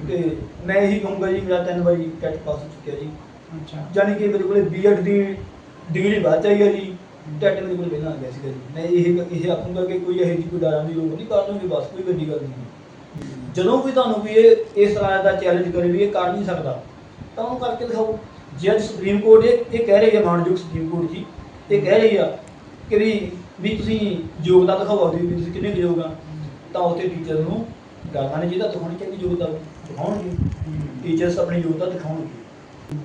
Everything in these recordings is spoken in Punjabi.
ਤੇ ਮੈਂ ਇਹੀ ਕਹੂੰਗਾ ਜੀ ਮੇਰਾ ਤਿੰਨ ਵਾਰੀ ਟੈਟ ਪਾਸ ਹੋ ਚੁੱਕਿਆ ਜੀ। ਅੱਛਾ। ਜਾਣੀ ਕਿ ਮੇਰੇ ਕੋਲੇ ਬੀਐਡ ਦੀ ਡਿਗਰੀ ਬਾਅਦ ਚਾਹੀਏ ਜੀ ਟੈਟ ਮੇਰੇ ਕੋਲ ਪਹਿਲਾਂ ਆ ਗਿਆ ਸੀਗਾ ਜੀ। ਮੈਂ ਇਹ ਇਹ ਆਖੂੰਗਾ ਕਿ ਕੋਈ ਇਹੋ ਜਿਹੀ ਕੋਈ ਡਰਾਂ ਦੀ ਲੋੜ ਨਹੀਂ ਕਰ ਲਓਗੇ ਬਸ ਕੋਈ ਵੱਡੀ ਗੱਲ ਨਹੀਂ। ਜਦੋਂ ਕੋਈ ਤੁਹਾਨੂੰ ਵੀ ਇਹ ਇਸ ਤਰ੍ਹਾਂ ਦਾ ਚੈਲੰਜ ਕਰੇ ਵੀ ਇਹ ਕਰ ਨਹੀਂ ਸਕਦਾ ਤਾਂ ਉਹ ਕਰਕੇ ਦਿਖਾਓ। ਜੇ ਸੁਪਰੀਮ ਕੋਰਟ ਇਹ ਇਹ ਕਹਿ ਰਹੀ ਹੈ ਮਾਨਯੋਗ ਸੁਪਰੀਮ ਕੋਰਟ ਜੀ ਇਹ ਕਹਿ ਰਹੀ ਆ ਕਿ ਵੀ ਵੀ ਤੁਸੀਂ ਯੋਗਤਾ ਦਿਖਾਓ ਵੀ ਤੁਸੀਂ ਕਿੰਨੇ ਯੋਗ ਆ ਤਾਂ ਉੱਥੇ ਟੀਚਰ ਨੂੰ ਡਰਨਾ ਨਹੀਂ ਚਾਹੀਦਾ ਦਿਖਾਉਣੀ ਚਾਹੀਦੀ ਯੋਗਤਾ ਦਿਖਾਉਣਗੇ। ਟੀਚਰਸ ਆਪਣੀ ਯੋਗਤਾ ਦਿਖਾਉਣਗੇ।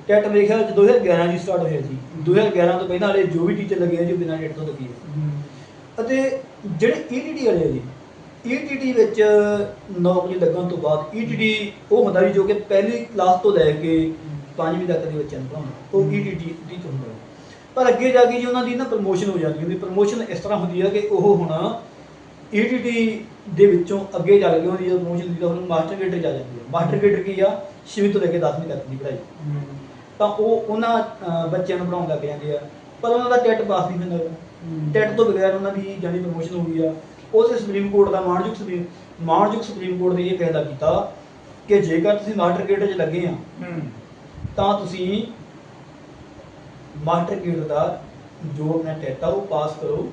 ਟੈਟ ਮੇਰੇ ਖਿਆਲ ਚ 2011 ਦੀ ਸਟਾਰਟ ਹੋਇਆ ਸੀ। 2011 ਤੋਂ ਪਹਿਲਾਂ ਵਾਲੇ ਜੋ ਵੀ ਟੀਚਰ ਲੱਗੇ ਆ ਜੀ ਬਿਨਾਂ ਟੈਟ ਤੋਂ ਲੱਗੇ ਆ। ਅਤੇ ਜਿਹੜੇ ਈਟੀਟੀ ਵਾਲੇ ਆ ਜੀ ਈਟੀਟੀ ਵਿੱਚ ਨੌਕਰੀ ਲੱਗਣ ਤੋਂ ਬਾਅਦ ਈਟੀਟੀ ਉਹ ਹੁੰਦਾ ਜੀ ਜੋ ਕਿ ਪਹਿਲੀ ਕਲਾਸ ਤੋਂ ਲੈ ਕੇ ਪੰਜਵੀਂ ਤੱਕ ਦੇ ਬੱਚਿਆਂ ਨੂੰ ਪੜਾਉਣਾ ਉਹ ਈਟੀਟੀ ਟੀਚਰ ਹੁੰਦਾ। ਪਰ ਅੱਗੇ ਜਾ ਕੇ ਜੀ ਉਹਨਾਂ ਦੀ ਨਾ ਪ੍ਰਮੋਸ਼ਨ ਹੋ ਜਾਂਦੀ ਹੈ ਪ੍ਰਮੋਸ਼ਨ ਇਸ ਤਰ੍ਹਾਂ ਹੁੰਦੀ ਹੈ ਕਿ ਉਹ ਹੁਣ ਈਟੀਟੀ ਦੇ ਵਿੱਚੋਂ ਅੱਗੇ ਜਾ ਕੇ ਉਹਦੀ ਜਦੋਂ ਪ੍ਰਮੋਸ਼ਨ ਦੀ ਤਾਂ ਉਹਨੂੰ ਮਾਸਟਰ ਗ੍ਰੇਡ ਜਾ ਜਾਂਦੀ ਹੈ। ਮਾਸਟਰ ਗ੍ਰੇਡ ਕੀ ਆ? 6ਵੀਂ ਤੋਂ ਲੈ ਕੇ 10ਵੀਂ ਤੱਕ ਦੀ ਪੜ੍ਹਾਈ। ਤਾਂ ਉਹ ਉਹਨਾਂ ਅਹ, ਬੱਚਿਆਂ ਨੂੰ ਪੜਾਉਣ ਲੱਗ ਜਾਂਦੇ ਆ। ਪਰ ਉਹਨਾਂ ਦਾ ਟੈਟ ਪਾਸ ਨਹੀਂ ਹੁੰਦਾ। ਟੈਟ ਤੋਂ ਬਗੈਰ ਉਹਨਾਂ ਦੀ ਜਾਨੀ ਪ੍ਰਮੋਸ਼ਨ ਹੋ ਗਈ ਆ। ਉਸ ਸੁਪਰੀਮ ਕੋਰਟ ਦਾ ਮਾਨਯੋਗ ਸੁਪਰੀਮ ਮਾਨਯੋਗ ਸੁਪਰੀਮ ਕੋਰਟ ਨੇ ਇਹ ਫੈਸਲਾ ਕੀਤਾ ਕਿ ਜੇਕਰ ਤੁਸੀਂ ਮਾਸਟਰ ਗ੍ਰੇਡ 'ਚ ਲੱਗੇ ਆ ਤਾਂ ਤੁਸੀਂ ਮਾਸਟਰ ਗ੍ਰੇਡ ਦਾ ਜੋ ਆਪਣਾ ਟੈਟ ਆ ਉਹ ਪਾਸ ਕਰੋ।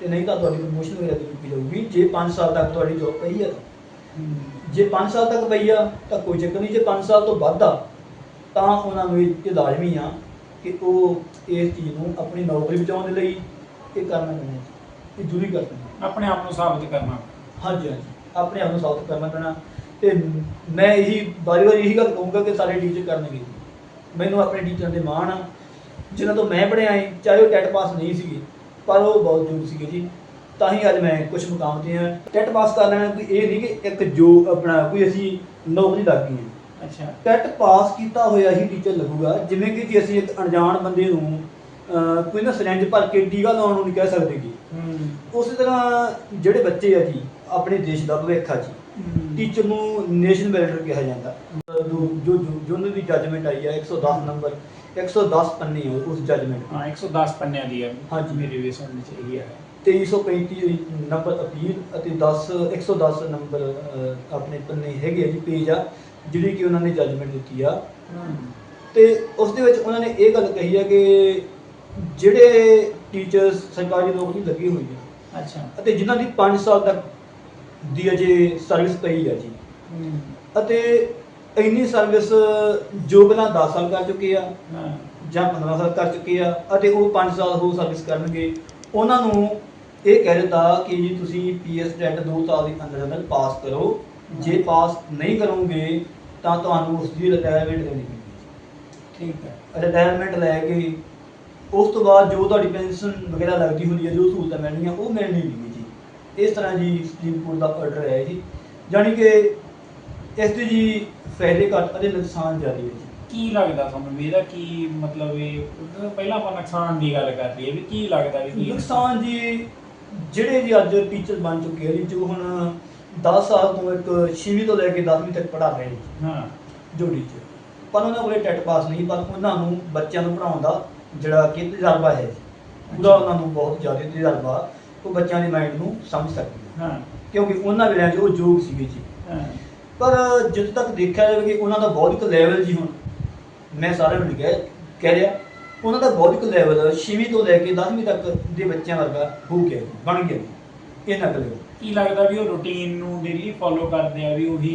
ਤੇ ਨਹੀਂ ਤਾਂ ਤੁਹਾਡੀ ਪ੍ਰਮੋਸ਼ਨ ਵਗੈਰਾ ਦੀ ਰੁਕੀ ਜਾਊਗੀ। ਜੇ 5 ਸਾਲ ਤੱਕ ਤੁਹਾਡੀ ਜੋਬ ਪਈ ਤਾਂ। ਜੇ 5 ਸਾਲ ਤੱਕ ਪਈ ਆ ਤਾਂ ਕੋਈ ਚੱਕਰ ਨਹੀਂ। ਜੇ 5 ਸਾਲ ਤੋਂ ਵੱਧ ਆ ਤਾਂ ਉਹਨਾਂ ਨੂੰ ਇਹ ਲਾਜ਼ਮੀ ਆ ਕਿ ਉਹ ਇਸ ਚੀਜ਼ ਨੂੰ ਆਪਣੀ ਨੌਕਰੀ ਬਚਾਉਣ ਦੇ ਲਈ ਇਹ ਕਰਨਾ ਪੈਣਾ ਹੈ। ਇਹ ਜ਼ਰੂਰੀ ਕਰਨਾ ਆਪਣੇ ਆਪ ਨੂੰ ਸਾਬਤ ਕਰਨਾ ਹਾਂਜੀ ਹਾਂਜੀ। ਆਪਣੇ ਆਪ ਨੂੰ ਸਾਬਤ ਕਰਨਾ ਪੈਣਾ। ਤੇ ਮੈਂ ਇਹੀ ਵਾਰੀ ਵਾਰੀ ਇਹੀ ਗੱਲ ਕਹੂੰਗਾ ਕਿ ਸਾਰੇ ਟੀਚਰ ਕਰਨਗੇ। ਮੈਨੂੰ ਆਪਣੇ ਟੀਚਰਾਂ ਦੇ ਮਾਣ ਆ। ਜਿਨ੍ਹਾਂ ਤੋਂ ਮੈਂ ਪੜ੍ਹਿਆ ਏ ਚਾਹੇ ਉਹ ਟੈਟ ਪਾਸ ਨਹੀਂ ਸੀਗੇ। ਪਰ ਉਹ ਬਹੁਤ ਜ਼ਰੂਰ ਸੀਗੇ ਜੀ। ਤਾਂ ਹੀ ਅੱਜ ਮੈਂ ਕੁਝ ਮੁਕਾਮ ਤੇ ਹਾਂ। ਟੈਟ ਪਾਸ ਕਰ ਲੈਣਾ ਕੋਈ ਇਹ ਨਹੀਂ ਕਿ ਇੱਕ ਜੋ ਆਪਣਾ ਕੋਈ ਅਸੀਂ ਨੌਕਰੀ ਲੱਗ ਗਈ ਹੈ। ਅੱਛਾ। ਟੈਟ ਪਾਸ ਕੀਤਾ ਹੋਇਆ ਹੀ ਟੀਚਰ ਲੱਗੂਗਾ। ਜਿਵੇਂ ਕਿ ਜੇ ਅਸੀਂ ਇੱਕ ਅਣਜਾਣ ਬੰਦੇ ਨੂੰ ਕੋਈ ਨਾ ਸਿਰੰਜ ਭਰ ਕੇ ਟੀਕਾ ਲਾਉਣ ਨੂੰ ਨਹੀਂ ਕਹਿ ਸਕਦੇ ਜੀ। ਉਸੇ ਤਰ੍ਹਾਂ ਜਿਹੜੇ ਬੱਚੇ ਆ ਜੀ ਆਪਣੇ ਦੇਸ਼ ਦਾ ਭਵਿੱਖ ਆ ਜੀ। ਟੀਚਰ ਨੂੰ ਨੇਸ਼ਨ ਬਿਲਡਰ ਕਿਹਾ ਜਾਂਦਾ। ਜੋ ਜੋ ਜੋ- ਜੋ ਉਹਨਾਂ ਦੀ ਜੱਜਮੈਂਟ ਆਈ ਆ 110 ਨੰਬਰ 110 ਪੰਨੇ ਆ ਉਸ ਜੱਜਮੈਂਟ ਹਾਂ 110 ਪੰਨਿਆਂ ਦੀ ਹੈ ਹਾਂਜੀ। ਮੇਰੇ ਵੀ ਸੁਣਨ ਚ ਇਹੀ ਹੈ 2335 ਨੰਬਰ ਅਪੀਲ ਅਤੇ 10 110 ਨੰਬਰ ਆਪਣੇ ਪੰਨੇ ਹੈਗੇ ਆ ਜੀ ਪੇਜ ਆ ਜਿਹੜੀ ਕਿ ਉਹਨਾਂ ਨੇ ਜੱਜਮੈਂਟ ਦਿੱਤੀ ਆ। ਤੇ ਉਸ ਦੇ ਵਿੱਚ ਉਹਨਾਂ ਨੇ ਇਹ ਗੱਲ ਕਹੀ ਹੈ ਕਿ ਜਿਹੜੇ ਟੀਚਰਸ ਸਰਕਾਰੀ ਨੌਕਰੀ ਲੱਗੀ ਹੋਈ ਹੈ ਅੱਛਾ। ਅਤੇ ਜਿਨ੍ਹਾਂ ਦੀ 5 ਸਾਲ ਤੱਕ ਦੀ ਅਜੇ ਸਰਵਿਸ ਪਈ ਹੈ ਜੀ। ਅਤੇ ਇੰਨੀ ਸਰਵਿਸ ਜੋ ਪਹਿਲਾਂ 10 ਸਾਲ ਕਰ ਚੁੱਕੇ ਆ ਹਾਂ। ਜਾਂ 15 ਸਾਲ ਕਰ ਚੁੱਕੇ ਆ ਅਤੇ ਉਹ 5 ਸਾਲ ਹੋਰ ਸਰਵਿਸ ਕਰਨਗੇ ਉਹਨਾਂ ਨੂੰ ਇਹ ਕਹਿ ਦਿੱਤਾ ਕਿ ਜੀ ਤੁਸੀਂ ਪੀਐਸ ਟੈਟ 2 ਸਾਲ ਦੇ ਅੰਦਰ ਅੰਦਰ ਪਾਸ ਕਰੋ। ਜੇ ਪਾਸ ਨਹੀਂ ਕਰੋਗੇ ਤਾਂ ਤੁਹਾਨੂੰ ਉਸ ਦੀ ਰਿਟਾਇਰਮੈਂਟ ਲੈਣੀ ਪਏਗੀ। ਠੀਕ ਹੈ। ਰਿਟਾਇਰਮੈਂਟ ਲੈ ਕੇ ਉਸ ਤੋਂ ਬਾਅਦ ਜੋ ਤੁਹਾਡੀ ਪੈਨਸ਼ਨ ਵਗੈਰਾ ਲੱਗਦੀ ਹੁੰਦੀ ਹੈ ਜੋ ਸਹੂਲਤਾਂ ਮਿਲਣੀਆਂ ਉਹ ਮਿਲਣੀ ਨਹੀਂ। ਇਸ ਤਰ੍ਹਾਂ ਜੀ ਸੁਪਰੀਮ ਕੋਰਟ ਦਾ ਆਰਡਰ ਹੈ ਜੀ। ਜਾਣੀ ਕਿ ਇਸ ਦੇ ਜੀ ਫਾਇਦੇ ਘੱਟ ਅਤੇ ਨੁਕਸਾਨ ਜ਼ਿਆਦਾ ਹੈ ਜੀ। ਕੀ ਲੱਗਦਾ ਤੁਹਾਨੂੰ ਵੀ ਇਹਦਾ ਕੀ ਮਤਲਬ ਇਹ ਪਹਿਲਾਂ ਆਪਾਂ ਨੁਕਸਾਨ ਦੀ ਗੱਲ ਕਰ ਲਈਏ ਵੀ ਕੀ ਲੱਗਦਾ ਵੀ ਕੀ ਨੁਕਸਾਨ? ਜੀ ਜਿਹੜੇ ਜੀ ਅੱਜ ਟੀਚਰ ਬਣ ਚੁੱਕੇ ਆ ਜੀ ਜੋ ਹੁਣ 10 ਸਾਲ ਤੋਂ ਇੱਕ 6ਵੀਂ ਤੋਂ ਲੈ ਕੇ 10ਵੀਂ ਤੱਕ ਪੜ੍ਹਾ ਰਹੇ ਨੇ ਹਾਂ। ਜੋ ਟੀਚਰ ਪਰ ਉਹਨਾਂ ਕੋਲੇ ਟੈਟ ਪਾਸ ਨਹੀਂ ਪਰ ਉਹਨਾਂ ਨੂੰ ਬੱਚਿਆਂ ਨੂੰ ਪੜਾਉਣ ਦਾ ਜਿਹੜਾ ਕਿ ਤਜਰਬਾ ਹੈ ਪੂਰਾ ਉਹਨਾਂ ਨੂੰ ਬਹੁਤ ਜ਼ਿਆਦਾ ਤਜਰਬਾ ਉਹ ਬੱਚਿਆਂ ਦੇ ਮਾਈਂਡ ਨੂੰ ਸਮਝ ਸਕਦੇ ਹਾਂ। ਕਿਉਂਕਿ ਉਹਨਾਂ ਵੇਲੇ ਉਹ ਯੋਗ ਸੀਗੇ ਜੀ। ਪਰ ਜਿੱਦ ਤੱਕ ਦੇਖਿਆ ਜਾਵੇ ਕਿ ਉਹਨਾਂ ਦਾ ਬੌਧਿਕ ਲੈਵਲ ਜੀ ਹੁਣ ਮੈਂ ਸਾਰਿਆਂ ਨੂੰ ਕਹਿ ਕਹਿ ਰਿਹਾ ਉਹਨਾਂ ਦਾ ਬੌਧਿਕ ਲੈਵਲ 6ਵੀਂ ਤੋਂ ਲੈ ਕੇ 10ਵੀਂ ਤੱਕ ਦੇ ਬੱਚਿਆਂ ਵਰਗਾ ਹੋ ਗਿਆ ਜੀ, ਬਣ ਗਿਆ ਜੀ ਇਹਨਾਂ ਦਾ ਲੈਵਲ ਕੀ ਲੱਗਦਾ ਵੀ ਉਹ ਰੁਟੀਨ ਨੂੰ ਡੇਲੀ ਫੋਲੋ ਕਰਦੇ ਆ ਵੀ ਉਹੀ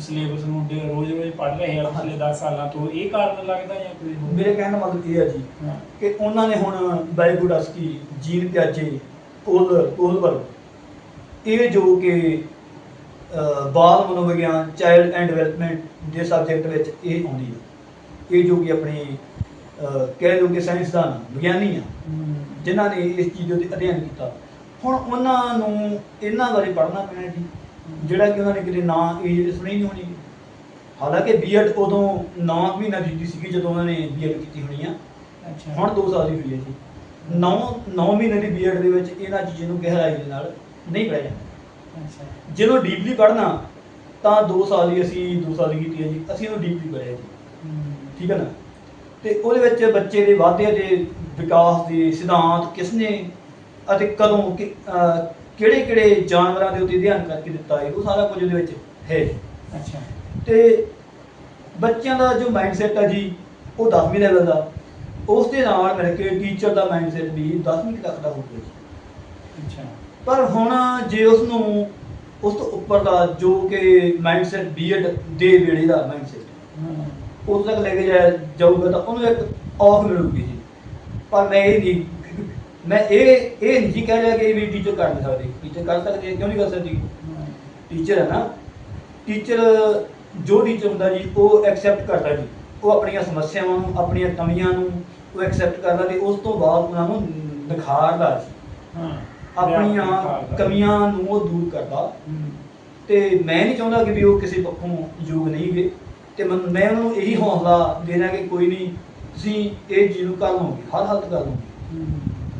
ਸਿਲੇਬਸ ਨੂੰ ਰੋਜ਼-ਰੋਜ਼ ਪੜ੍ਹ ਰਹੇ ਆ ਪਿਛਲੇ 10 ਸਾਲਾਂ ਤੋਂ ਇਹ ਕਾਰਨ ਲੱਗਦਾ ਜਾਂ ਕੋਈ ਹੋਰ? ਮੇਰੇ ਕਹਿਣ ਦਾ ਮਤਲਬ ਇਹ ਹੈ ਜੀ ਕਿ ਉਹਨਾਂ ਨੇ ਹੁਣ ਬਾਈਗੋਡਸਕੀ ਜੀਨ ਪਿਆਜੇ ਕੋਲ ਕੋਲਬਰਗ ਇਹ ਜੋ ਕਿ ਬਾਲ ਮਨੋਵਿਗਿਆਨ ਚਾਈਲਡ ਐਂਡ ਡਿਵੈਲਪਮੈਂਟ ਦੇ ਸਬਜੈਕਟ ਵਿੱਚ ਇਹ ਆਉਂਦੀ ਹੈ ਇਹ ਜੋ ਕਿ ਆਪਣੀ ਕਹਿ ਲਓ ਕਿ ਸਾਇੰਸਦਾਨ ਵਿਗਿਆਨੀ ਆ ਜਿਨ੍ਹਾਂ ਨੇ ਇਸ ਚੀਜ਼ ਦੇ ਅਧਿਐਨ ਕੀਤਾ। ਹੁਣ ਉਹਨਾਂ ਨੂੰ ਇਹਨਾਂ ਬਾਰੇ ਪੜ੍ਹਨਾ ਪੈਣਾ ਜੀ। ਜਿਹੜਾ ਕਿ ਉਹਨਾਂ ਨੇ ਕਿਤੇ ਨਾ ਇਹ ਸੁਣੀ ਨਹੀਂ ਹੋਣੀ। ਹਾਲਾਂਕਿ ਬੀਐਡ ਉਦੋਂ 9 ਮਹੀਨਾ ਦੀ ਸੀਗੀ ਜਦੋਂ ਉਹਨਾਂ ਨੇ ਬੀਐਡ ਕੀਤੀ ਹੋਣੀ ਆ। ਅੱਛਾ। ਹੁਣ 2 ਸਾਲ ਦੀ ਹੋਈ ਹੈ ਜੀ। 9 9 ਮਹੀਨੇ ਦੀ ਬੀਐਡ ਦੇ ਵਿੱਚ ਇਹਨਾਂ ਚੀਜ਼ਾਂ ਨੂੰ ਗਹਿਰਾਈ ਦੇ ਨਾਲ ਨਹੀਂ ਪੜ੍ਹਿਆ ਜਾਂਦਾ। ਅੱਛਾ। ਜਦੋਂ ਡੀਪਲੀ ਪੜ੍ਹਨਾ ਤਾਂ 2 ਸਾਲ ਦੀ ਅਸੀਂ 2 ਸਾਲ ਦੀ ਕੀਤੀ ਹੈ ਜੀ। ਅਸੀਂ ਉਹਨੂੰ ਡੀਪਲੀ ਪੜ੍ਹਿਆ ਜੀ। ਠੀਕ ਹੈ ਨਾ? ਤੇ ਉਹਦੇ ਵਿੱਚ ਬੱਚੇ ਦੇ ਵਾਧੇ ਦੇ ਵਿਕਾਸ ਦੇ ਸਿਧਾਂਤ ਕਿਸਨੇ ਅਤੇ ਕਦੋਂ ਕਿਹੜੇ ਕਿਹੜੇ ਜਾਨਵਰਾਂ ਦੇ ਉੱਤੇ ਅਧਿਐਨ ਕਰਕੇ ਦਿੱਤਾ ਹੈ ਉਹ ਸਾਰਾ ਕੁਝ ਉਹਦੇ ਵਿੱਚ ਹੈ ਅੱਛਾ। ਤੇ ਬੱਚਿਆਂ ਦਾ ਜੋ ਮਾਈਂਡਸੈਟ ਆ ਜੀ ਉਹ 10ਵੀਂ ਲੈਵਲ ਦਾ ਉਸ ਦੇ ਨਾਲ ਮਿਲ ਕੇ ਟੀਚਰ ਦਾ ਮਾਈਂਡਸੈਟ ਵੀ 10ਵੀਂ ਤੱਕ ਦਾ ਹੋਊਗਾ ਜੀ। ਅੱਛਾ। ਪਰ ਹੁਣ ਜੇ ਉਸ ਨੂੰ ਉਸ ਤੋਂ ਉੱਪਰ ਦਾ ਜੋ ਕਿ ਮਾਈਂਡਸੈਟ ਬੀਐਡ ਦੇ ਵੇਲੇ ਦਾ ਮਾਈਂਡਸੈਟ ਹਾਂ। ਉਸ ਤੱਕ ਲੈ ਕੇ ਜਾਇਆ ਜਾਊਗਾ ਤਾਂ ਉਹਨੂੰ ਇੱਕ ਔਖ ਮਿਲੂਗੀ ਜੀ। ਪਰ ਮੈਂ ਇਹ ਨਹੀਂ ਮੈਂ ਇਹ ਇਹ ਨਹੀਂ ਕਹਿ ਰਿਹਾ ਕਿ ਵੀ ਟੀਚਰ ਕਰ ਨਹੀਂ ਸਕਦੇ। ਟੀਚਰ ਕਰ ਸਕਦੇ ਕਿਉਂ ਨਹੀਂ ਕਰ ਸਕਦੀ? ਹਾਂ। ਟੀਚਰ ਹੈ ਨਾ। ਟੀਚਰ ਜੋ ਟੀਚਰ ਹੁੰਦਾ ਜੀ ਉਹ ਐਕਸੈਪਟ ਕਰਦਾ ਜੀ। ਉਹ ਆਪਣੀਆਂ ਸਮੱਸਿਆਵਾਂ ਨੂੰ ਆਪਣੀਆਂ ਕਮੀਆਂ ਨੂੰ ਉਹ ਐਕਸੈਪਟ ਕਰਦਾ ਤੇ ਉਸ ਤੋਂ ਬਾਅਦ ਉਹਨਾਂ ਨੂੰ ਨਿਖਾਰਦਾ ਜੀ ਹਾਂ ਆਪਣੀਆਂ ਕਮੀਆਂ ਨੂੰ ਉਹ ਦੂਰ ਕਰਦਾ। ਹੂੰ। ਤੇ ਮੈਂ ਨਹੀਂ ਚਾਹੁੰਦਾ ਕਿ ਵੀ ਉਹ ਕਿਸੇ ਪੱਖੋਂ ਯੋਗ ਨਹੀਂ ਗੇ ਤੇ ਮੈਂ ਉਹਨਾਂ ਨੂੰ ਇਹੀ ਹੌਸਲਾ ਦੇਣਾ ਕਿ ਕੋਈ ਨਹੀਂ ਤੁਸੀਂ ਇਹ ਨੂੰ ਕਰ ਲਓਗੇ ਹਰ ਹਾਲਤ ਕਰ ਲਓਗੇ। ਹੂੰ।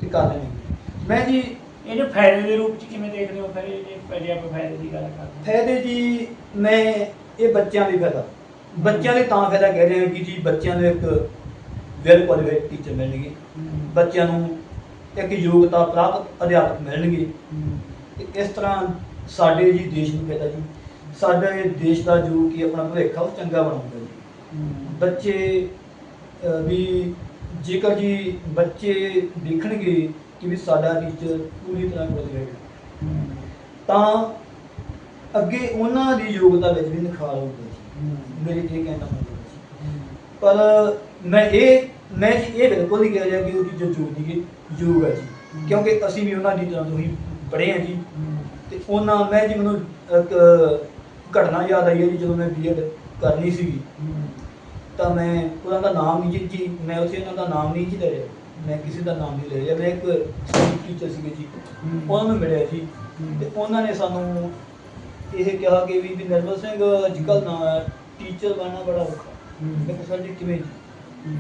ਤੇ ਕਰ ਲੈਣਗੇ ਮੈਂ ਜੀ ਇਹਨੂੰ ਫਾਇਦੇ ਦੇ ਰੂਪ ਚ ਕਿਵੇਂ ਦੇਖਦੇ ਹੋ? ਫਿਰ ਇਹ ਜੇ ਜੇ ਆਪਾਂ ਫਾਇਦੇ ਦੀ ਗੱਲ ਕਰਦੇ ਹਾਂ? ਫਾਇਦੇ ਜੀ ਮੈਂ ਇਹ ਬੱਚਿਆਂ ਲਈ ਫਾਇਦਾ। ਬੱਚਿਆਂ ਲਈ ਤਾਂ ਫਾਇਦਾ ਕਹਿ ਰਿਹਾ ਕਿ ਜੀ ਬੱਚਿਆਂ ਨੂੰ ਇੱਕ ਵੈਲ ਕੁਆਲੀਫਾਈਡ ਟੀਚਰ ਮਿਲਣਗੇ। ਬੱਚਿਆਂ ਨੂੰ ਇੱਕ ਯੋਗਤਾ ਪ੍ਰਾਪਤ ਅਧਿਆਪਕ ਮਿਲਣਗੇ। ਤੇ ਇਸ ਤਰ੍ਹਾਂ ਸਾਡੇ ਜੀ ਦੇਸ਼ ਨੂੰ ਫਾਇਦਾ ਜੀ ਸਾਡੇ ਦੇਸ਼ ਦਾ ਜੋ ਕਿ ਆਪਣਾ ਭਵਿੱਖ ਆ ਉਹ ਚੰਗਾ ਬਣਾਉਂਦਾ ਜੀ। ਬੱਚੇ ਵੀ ਜੇਕਰ ਜੀ ਬੱਚੇ ਦੇਖਣਗੇ ਕਿ ਵੀ ਸਾਡਾ ਟੀਚਰ ਪੂਰੀ ਤਰ੍ਹਾਂ ਕੁਆਲੀਫਾਈਡ ਹੈ। ਤਾਂ ਅੱਗੇ ਉਹਨਾਂ ਦੀ ਯੋਗਤਾ ਵਿੱਚ ਵੀ ਨਿਖਾਰ ਹੋਊਗਾ ਜੀ। ਮੇਰੇ ਇਹ ਕਹਿਣ ਮਤਲਬ ਜੀ। ਪਰ ਮੈਂ ਇਹ ਮੈਂ ਜੀ ਇਹ ਬਿਲਕੁਲ ਨਹੀਂ ਕਹਿ ਕਿ ਉਹ ਟੀਚਰ ਯੋਗ ਨਹੀਂ ਯੋਗ ਹੈ ਜੀ ਕਿਉਂਕਿ ਅਸੀਂ ਵੀ ਉਹਨਾਂ ਦੀ ਤਰ੍ਹਾਂ ਤੋਂ ਹੀ ਪੜ੍ਹੇ ਹਾਂ ਜੀ। ਤੇ ਉਹਨਾਂ ਮੈਂ ਜੀ ਮੈਨੂੰ ਇੱਕ ਘਟਨਾ ਯਾਦ ਆਈ ਹੈ ਜੀ ਜਦੋਂ ਮੈਂ ਬੀਐਡ ਕਰਨੀ ਸੀਗੀ। ਤਾਂ ਮੈਂ ਉਹਨਾਂ ਦਾ ਨਾਮ ਨਹੀਂ ਜੀ ਜੀ ਮੈਂ ਉੱਥੇ ਉਹਨਾਂ ਦਾ ਨਾਮ ਨਹੀਂ ਜੀ ਲੈ ਰਿਹਾ ਮੈਂ ਕਿਸੇ ਦਾ ਨਾਮ ਨਹੀਂ ਲੈ ਰਿਹਾ ਮੈਂ ਇੱਕ ਟੀਚਰ ਸੀਗੇ ਜੀ। ਉਹਨਾਂ ਨੂੰ ਮਿਲਿਆ ਜੀ। ਤੇ ਉਹਨਾਂ ਨੇ ਸਾਨੂੰ ਇਹ ਕਿਹਾ ਕਿ ਵੀ ਨਿਰਮਲ ਸਿੰਘ ਅੱਜ ਕੱਲ੍ਹ ਨਾ ਟੀਚਰ ਬਣਨਾ ਬੜਾ ਔਖਾ। ਮੈਂ ਕਿਹਾ ਸਰ ਜੀ ਕਿਵੇਂ ਜੀ।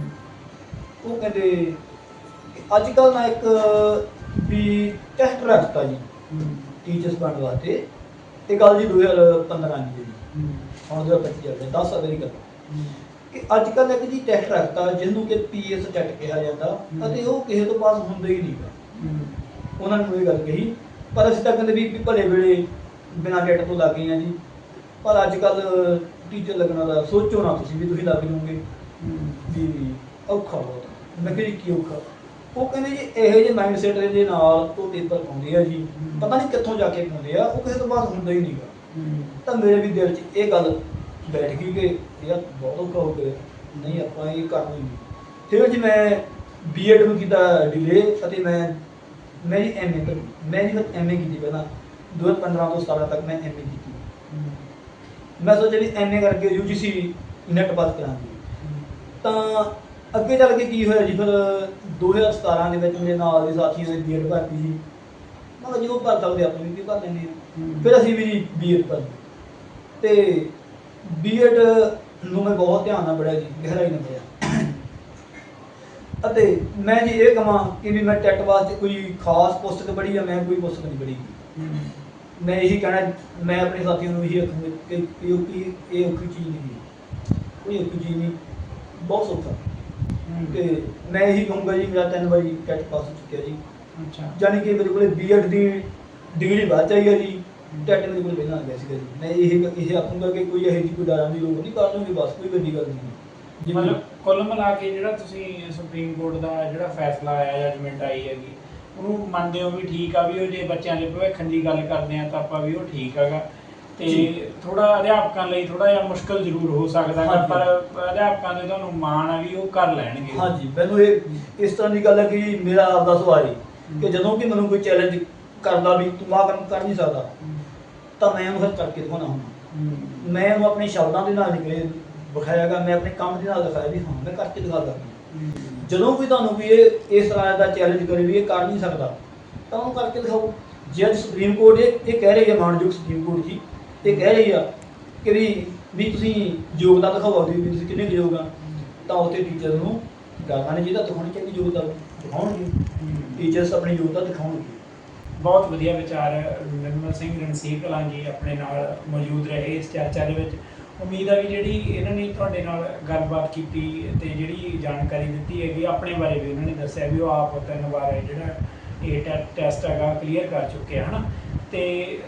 ਉਹ ਕਹਿੰਦੇ ਅੱਜ ਕੱਲ੍ਹ ਨਾ ਇੱਕ ਵੀ ਟੈਸਟ ਰੱਖਤਾ ਜੀ। ਟੀਚਰਸ ਬਣਨ ਵਾਸਤੇ ਇਹ ਗੱਲ ਜੀ 2015 ਦੀ ਜੀ। ਹੁਣ 2025 ਚੱਲ ਰਿਹਾ 10 ਸਾਲ ਦੀ ਗੱਲ। ਕਿ ਅੱਜ ਕੱਲ੍ਹ ਇੱਕ ਜੀ ਟੈਸਟ ਰੱਖਤਾ ਜਿਹਨੂੰ ਕਿ ਪੀਐਸ ਟੈਟ ਕਿਹਾ ਜਾਂਦਾ। ਅਤੇ ਉਹ ਕਿਸੇ ਤੋਂ ਪਾਸ ਹੁੰਦਾ ਹੀ ਨਹੀਂਗਾ ਹੂੰ। ਉਹਨਾਂ ਨੇ ਇਹ ਗੱਲ ਕਹੀ ਪਰ ਅਸੀਂ ਤਾਂ ਕਹਿੰਦੇ ਵੀ ਭਲੇ ਵੇਲੇ ਬਿਨਾਂ ਟੈਟ ਤੋਂ ਲੱਗ ਗਏ ਆ ਜੀ ਪਰ ਅੱਜ ਕੱਲ ਟੀਚਰ ਲੱਗਣਾ ਦਾ ਸੋਚੋ ਨਾ ਤੁਸੀਂ ਵੀ ਤੁਸੀਂ ਲੱਗ ਜਾਓਗੇ। ਵੀ ਔਖਾ ਬਹੁਤ ਮੈਂ ਕਿਹਾ ਜੀ ਕੀ ਔਖਾ ਉਹ ਕਹਿੰਦੇ ਜੀ ਇਹੋ ਜਿਹੇ ਮਾਈਂਡਸੈਟ ਦੇ ਨਾਲ ਉਹ ਪੇਪਰ ਪਾਉਂਦੇ ਆ ਜੀ ਹਮ। ਪਤਾ ਨਹੀਂ ਕਿੱਥੋਂ ਜਾ ਕੇ ਪਾਉਂਦੇ ਆ ਉਹ ਕਿਸੇ ਤੋਂ ਬਾਅਦ ਹੁੰਦਾ ਹੀ ਨਹੀਂਗਾ। ਤਾਂ ਮੇਰੇ ਵੀ ਦਿਲ 'ਚ ਇਹ ਗੱਲ ਬੈਠ ਗਈ ਕਿ ਯਾਰ ਬਹੁਤ ਔਖਾ ਹੋ ਗਿਆ ਨਹੀਂ ਆਪਾਂ ਇਹ ਕਰਨਾ ਹੀ ਨਹੀਂ ਫਿਰ ਜੀ ਮੈਂ ਬੀਐਡ ਨੂੰ ਕੀਤਾ ਡਿਲੇ ਅਤੇ ਮੈਂ ਮੈਂ ਜੀ ਐਮਏ ਕਰ ਮੈਂ ਜੀ ਐਮਏ ਕੀਤੀ ਪਹਿਲਾਂ 2015 ਤੋਂ 17 ਤੱਕ ਮੈਂ ਐਮਏ ਕੀਤੀ। ਮੈਂ ਸੋਚਿਆ ਵੀ ਐਮਏ ਕਰਕੇ ਯੂਜੀਸੀ ਨੈਟ ਪਾਸ ਕਰਾਂਗੇ। ਤਾਂ ਅੱਗੇ ਚੱਲ ਕੇ ਕੀ ਹੋਇਆ ਜੀ? ਫਿਰ 2017 ਦੇ ਵਿੱਚ ਮੇਰੇ ਨਾਲ ਦੇ ਸਾਥੀਆਂ ਨੇ ਬੀਐਡ ਭਰਤੀ ਸੀ। ਮੈਂ ਕਿਹਾ ਜੀ ਉਹ ਭਰ ਸਕਦੇ ਆਪਾਂ ਵੀ ਭਰ ਲੈਂਦੇ ਹੂੰ। ਫਿਰ ਅਸੀਂ ਵੀ ਬੀਐਡ ਕਰ ਤੇ ਬੀਐਡ ਨੂੰ ਮੈਂ ਬਹੁਤ ਧਿਆਨ ਨਾਲ ਪੜ੍ਹਿਆ ਜੀ ਗਹਿਰਾਈ ਨਾਲ ਪੜ੍ਹਿਆ। ਅਤੇ ਮੈਂ ਜੀ ਇਹ ਕਹਾਂ ਕਿ ਵੀ ਮੈਂ ਟੈਟ ਵਾਸਤੇ ਕੋਈ ਖਾਸ ਪੁਸਤਕ ਪੜ੍ਹੀ ਜਾਂ ਮੈਂ ਕੋਈ ਪੁਸਤਕ ਨਹੀਂ ਪੜ੍ਹੀ। ਮੈਂ ਇਹੀ ਕਹਿਣਾ ਮੈਂ ਆਪਣੇ ਸਾਥੀਆਂ ਨੂੰ ਇਹੀ ਆਖੂੰਗਾ ਕਿ ਕਿ ਉਹ ਕੀ ਇਹ ਔਖੀ ਚੀਜ਼ ਨਹੀਂ ਹੈ। ਕੋਈ ਔਖੀ ਚੀਜ਼ ਨਹੀਂ ਬਹੁਤ ਸੌਖਾ। ਤੇ ਮੈਂ ਇਹੀ ਕਹੂੰਗਾ ਜੀ ਮੇਰਾ ਤਿੰਨ ਵਾਰੀ ਟੈਟ ਪਾਸ ਹੋ ਚੁੱਕਿਆ ਜੀ। ਅੱਛਾ। ਜਾਣੀ ਕਿ ਮੇਰੇ ਕੋਲੇ ਬੀਐਡ ਦੀ ਡਿਗਰੀ ਬਾਅਦ ਚਾਹੀਏ ਜੀ। ਟੈਟ ਮੇਰੇ ਕੋਲ ਪਹਿਲਾਂ ਆ ਗਿਆ ਸੀਗਾ ਜੀ। ਮੈਂ ਇਹ ਇਹ ਆਖੂੰਗਾ ਕਿ ਕੋਈ ਇਹੋ ਜਿਹੀ ਕੋਈ ਡਰਾਂ ਦੀ ਲੋੜ ਨਹੀਂ ਕਰ ਲੂੰਗੇ ਬਸ ਕੋਈ ਵੱਡੀ ਗੱਲ ਨਹੀਂ। ਮਤਲਬ ਕੁੱਲ ਮਿਲਾ ਕੇ ਜਿਹੜਾ ਤੁਸੀਂ ਸੁਪਰੀਮ ਕੋਰਟ ਦਾ ਜਿਹੜਾ ਫੈਸਲਾ ਆਇਆ ਜਜਮੈਂਟ ਆਈ ਹੈਗੀ ਉਹਨੂੰ ਮੰਨਦੇ ਹੋ ਵੀ ਠੀਕ ਆ ਵੀ ਉਹ ਜੇ ਬੱਚਿਆਂ ਦੇ ਭਵਿੱਖਣ ਦੀ ਗੱਲ ਕਰਦੇ ਆ ਤਾਂ ਆਪਾਂ ਵੀ ਉਹ ਠੀਕ ਹੈਗਾ ਤੇ। ਥੋੜਾ ਅਧਿਆਪਕਾਂ ਲਈ ਥੋੜਾ ਜਿਹਾ ਮੁਸ਼ਕਲ ਜ਼ਰੂਰ ਹੋ ਸਕਦਾ ਹਾਂਜੀ। ਪਰ ਅਧਿਆਪਕਾਂ ਦੇ ਤੁਹਾਨੂੰ ਮਾਣ ਆ ਵੀ ਉਹ ਕਰ ਲੈਣਗੇ ਹਾਂਜੀ ਮੈਨੂੰ ਇਹ ਇਸ ਤਰ੍ਹਾਂ ਦੀ ਗੱਲ ਹੈ ਕਿ ਮੇਰਾ ਆਪਦਾ ਸੁਭਾਅ ਹੈ ਕਿ ਜਦੋਂ ਵੀ ਮੈਨੂੰ ਕੋਈ ਚੈਲੰਜ ਕਰਦਾ ਵੀ ਤੂੰ ਆਹ ਕੰਮ ਕਰ ਨਹੀਂ ਸਕਦਾ ਹੂੰ। ਤਾਂ ਮੈਂ ਉਹਨੂੰ ਫਿਰ ਕਰਕੇ ਦਿਖਾਉਣਾ ਹੁੰਦਾ ਹੂੰ। ਮੈਂ ਉਹਨੂੰ ਆਪਣੇ ਸ਼ਬਦਾਂ ਦੇ ਨਾਲ ਨਹੀਂ ਕਰੇ ਵਿਖਾਇਆਗਾ ਮੈਂ ਆਪਣੇ ਕੰਮ ਦੇ ਨਾਲ ਦਿਖਾਇਆ ਵੀ ਹਾਂ ਮੈਂ ਕਰਕੇ ਦਿਖਾ ਸਕਦਾ ਹੂੰ। ਜਦੋਂ ਵੀ ਤੁਹਾਨੂੰ ਵੀ ਇਹ, ਇਸ ਰਾਜ ਦਾ ਚੈਲੰਜ ਕਰੇ ਵੀ ਇਹ ਕਰ ਨਹੀਂ ਸਕਦਾ, ਤਾਂ ਉਹ ਕਰਕੇ ਦਿਖਾਓ। ਜੇ ਅੱਜ ਸੁਪਰੀਮ ਕੋਰਟ ਇਹ ਇਹ ਕਹਿ ਰਹੀ ਹੈ, ਮਾਨਯੋਗ ਸੁਪਰੀਮ ਕੋਰਟ ਜੀ, ਇਹ ਕਹਿ ਰਹੀ ਆ ਕਿ ਵੀ ਵੀ ਤੁਸੀਂ ਯੋਗਤਾ ਦਿਖਾਓ ਆਪਦੀ ਵੀ ਤੁਸੀਂ ਕਿੰਨੇ ਕੁ ਯੋਗ ਆ, ਤਾਂ ਉੱਥੇ ਟੀਚਰ ਨੂੰ ਗਾਣਾ ਨਹੀਂ ਜਿਹਦਾ ਦਿਖਾਉਣੀ ਚਾਹੀਦੀ, ਯੋਗਤਾ ਦਿਖਾਉਣਗੇ। ਟੀਚਰਸ ਆਪਣੀ ਯੋਗਤਾ ਦਿਖਾਉਣਗੇ। ਬਹੁਤ ਵਧੀਆ ਵਿਚਾਰ ਨਿਰਮਲ ਸਿੰਘ ਰਣਸੀਰ ਕਲਾਂ ਜੀ ਆਪਣੇ ਨਾਲ ਮੌਜੂਦ ਰਹੇ ਇਸ ਚਰਚਾ ਦੇ ਵਿੱਚ। ਉਮੀਦ ਹੈ ਵੀ ਜਿਹੜੀ ਇਹਨਾਂ ਨੇ ਤੁਹਾਡੇ ਨਾਲ ਗੱਲਬਾਤ ਕੀਤੀ ਤੇ ਜਿਹੜੀ ਜਾਣਕਾਰੀ ਦਿੱਤੀ ਹੈਗੀ, ਆਪਣੇ ਬਾਰੇ ਵੀ ਉਹਨਾਂ ਨੇ ਦੱਸਿਆ ਵੀ ਉਹ ਆਪ ਤਿੰਨ ਵਾਰ ਹੈ ਜਿਹੜਾ ਇਹ ਟੈਸਟ ਹੈਗਾ ਕਲੀਅਰ ਕਰ ਚੁੱਕੇ ਆ, ਹਨਾ? ਤੇ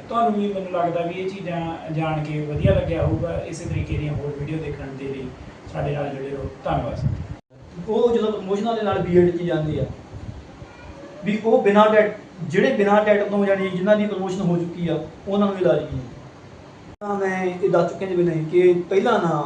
ਤੁਹਾਨੂੰ ਵੀ ਮੈਨੂੰ ਲੱਗਦਾ ਵੀ ਇਹ ਚੀਜ਼ਾਂ ਜਾਣ ਕੇ ਵਧੀਆ ਲੱਗਿਆ ਹੋਊਗਾ, ਇਸੇ ਤਰੀਕੇ ਦੀਆਂ ਹੋਰ ਵੀਡੀਓ ਦੇਖਣ ਦੇ ਲਈ ਸਾਡੇ ਨਾਲ ਜੁੜੇ ਰਹੋ। ਧੰਨਵਾਦ ਉਹ ਜਦੋਂ ਪ੍ਰਮੋਸ਼ਨਾਂ ਦੇ ਨਾਲ ਬੀਐਡ 'ਚ ਜਾਂਦੇ ਆ, ਵੀ ਉਹ ਬਿਨਾਂ ਟੈਟ ਜਿਹੜੇ ਬਿਨਾਂ ਟੈਟ ਤੋਂ ਜਾਨੀ ਜਿਨ੍ਹਾਂ ਦੀ ਪ੍ਰਮੋਸ਼ਨ ਹੋ ਚੁੱਕੀ ਆ, ਉਹਨਾਂ ਨੂੰ ਇਲਾਜ ਨਹੀਂ ਤਾਂ ਮੈਂ ਇਹ ਦੱਸ ਚੁੱਕਿਆ ਜਿਵੇਂ ਨਹੀਂ ਕਿ ਪਹਿਲਾ ਨਾਂ